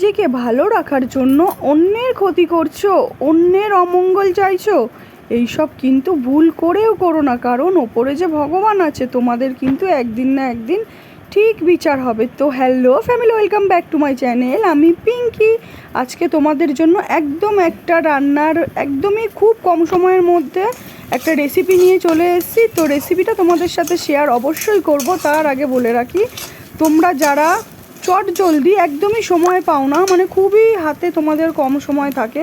নিজেকে ভালো রাখার জন্য অন্যের ক্ষতি করছ, অন্যের অমঙ্গল চাইছো। এইসব কিন্তু ভুল করেও করো না, কারণ ওপরে যে ভগবান আছে, তোমাদের কিন্তু একদিন না একদিন ঠিক বিচার হবে। তো hello family welcome back to my channel আমি পিঙ্কি। আজকে তোমাদের জন্য একদম একটা রান্নার, একদমই খুব কম সময়ের মধ্যে একটা রেসিপি নিয়ে চলে এসেছি। তো রেসিপিটা তোমাদের সাথে শেয়ার অবশ্যই করব, তার আগে বলে রাখি, তোমরা যারা চট জলদি, একদমই সময় পাও না। মানে খুবই হাতে তোমাদের কম সময় থাকে।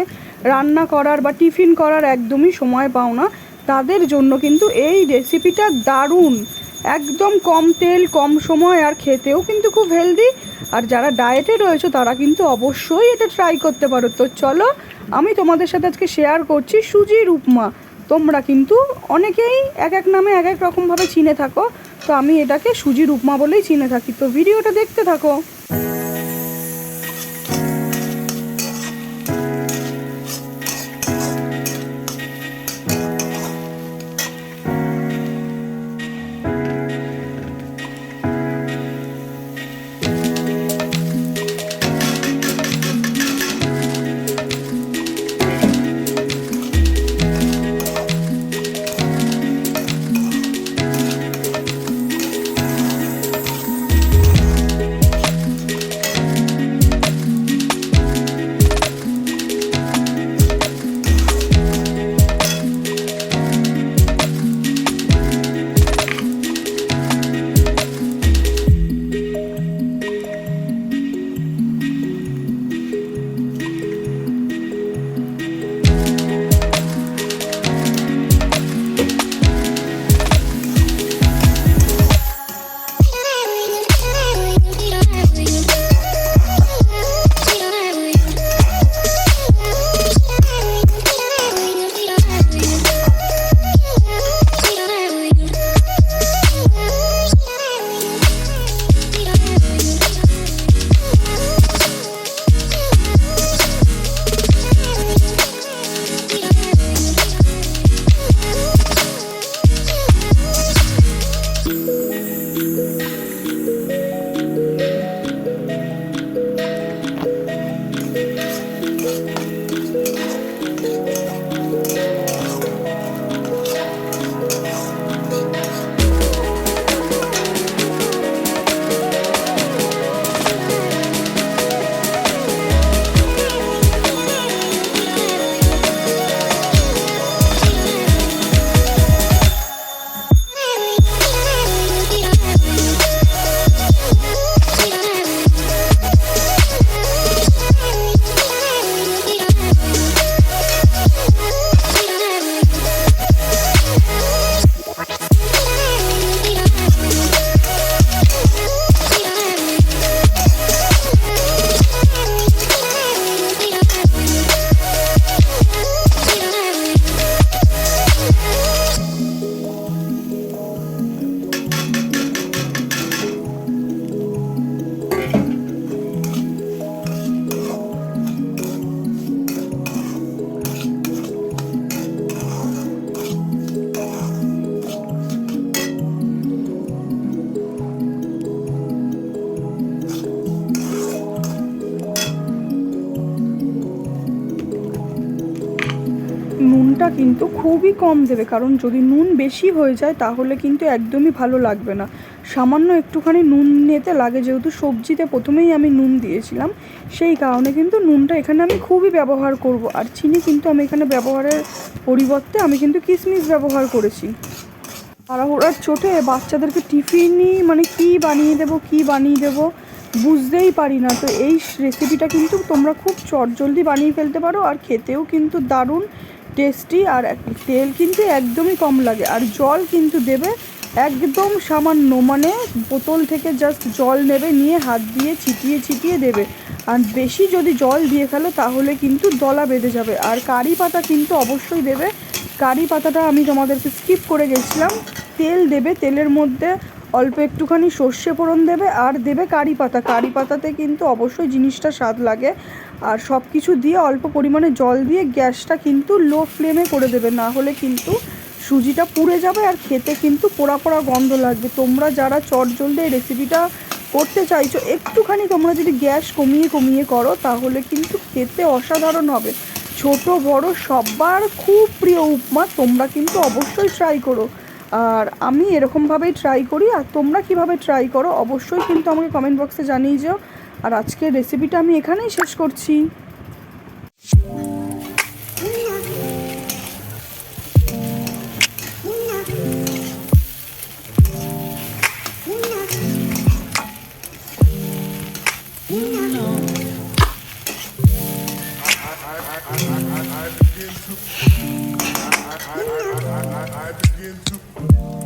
রান্না করার বা টিফিন করার একদমই সময় পাও না। তাদের জন্য কিন্তু এই রেসিপিটা দারুণ। একদম কম তেল, কম সময় আর খেতেও কিন্তু খুব হেলদি আর যারা ডায়েটে রয়েছে, তারা কিন্তু অবশ্যই এটা ট্রাই করতে পারো। তো চলো, আমি তোমাদের সাথে আজকে শেয়ার করছি সুজির উপমা তোমরা কিন্তু অনেকেই এক এক নামে এক এক রকমভাবে চিনে থাকো। তো আমি এটাকে সুজির উপমা বলেই চিনে থাকি। তো ভিডিওটা দেখতে থাকো। কিন্তু খুবই কম দেবে। কারণ যদি নুন বেশি হয়ে যায়, তাহলে কিন্তু একদমই ভালো লাগবে না। সামান্য একটুখানি নুন নিতে লাগে, যেহেতু সবজিতে প্রথমেই আমি নুন দিয়েছিলাম, সেই কারণে কিন্তু নুনটা এখানে আমি খুবই ব্যবহার করব। আর চিনি কিন্তু আমি এখানে ব্যবহারের পরিবর্তে আমি কিন্তু কিশমিশ ব্যবহার করেছি। তাড়াহুড়ার চোটে বাচ্চাদেরকে টিফিনই মানে কি বানিয়ে দেবো, কি বানিয়ে দেবো, বুঝতেই পারি না। তো এই রেসিপিটা কিন্তু তোমরা খুব চটজলদি বানিয়ে ফেলতে পারো, আর খেতেও কিন্তু দারুণ টেস্টি আর তেল কিন্তু একদমই কম লাগে। আর জল কিন্তু দেবে একদম সামান্য মানে বোতল থেকে জাস্ট জল নেবে, নিয়ে হাত দিয়ে ছিটিয়ে ছিটিয়ে দেবে। আর বেশি যদি জল দিয়ে ফেলো, তাহলে কিন্তু দলা বেঁধে যাবে। আর কারি পাতা কিন্তু অবশ্যই দেবে। কারি পাতাটা আমি তোমাদেরকে স্কিপ করে গেছিলাম। তেল দেবে, তেলের মধ্যে অল্প একটুখানি সর্ষে ফোড়ন দেবে আর দেবে কারি পাতা। কারি পাতাতে কিন্তু অবশ্যই জিনিসটা স্বাদ লাগে। আর সব কিছু দিয়ে অল্প পরিমাণে জল দিয়ে গ্যাসটা কিন্তু লো ফ্লেমে করে দেবে। না হলে কিন্তু সুজিটা পুড়ে যাবে আর খেতে কিন্তু পোড়া পোড়া গন্ধ লাগবে। তোমরা যারা চট জলদি এই রেসিপিটা করতে চাইছো, একটুখানি তোমরা যদি গ্যাস কমিয়ে কমিয়ে করো, তাহলে কিন্তু খেতে অসাধারণ হবে। ছোট, বড়, সবার খুব প্রিয় উপমা, তোমরা কিন্তু অবশ্যই ট্রাই করো। আর আমি এরকমভাবেই ট্রাই করি আর তোমরা কীভাবে ট্রাই করো অবশ্যই কিন্তু আমাকে কমেন্ট বক্সে জানিয়ে যাও আর আজকের রেসিপিটা আমি এখানেই শেষ করছি I begin to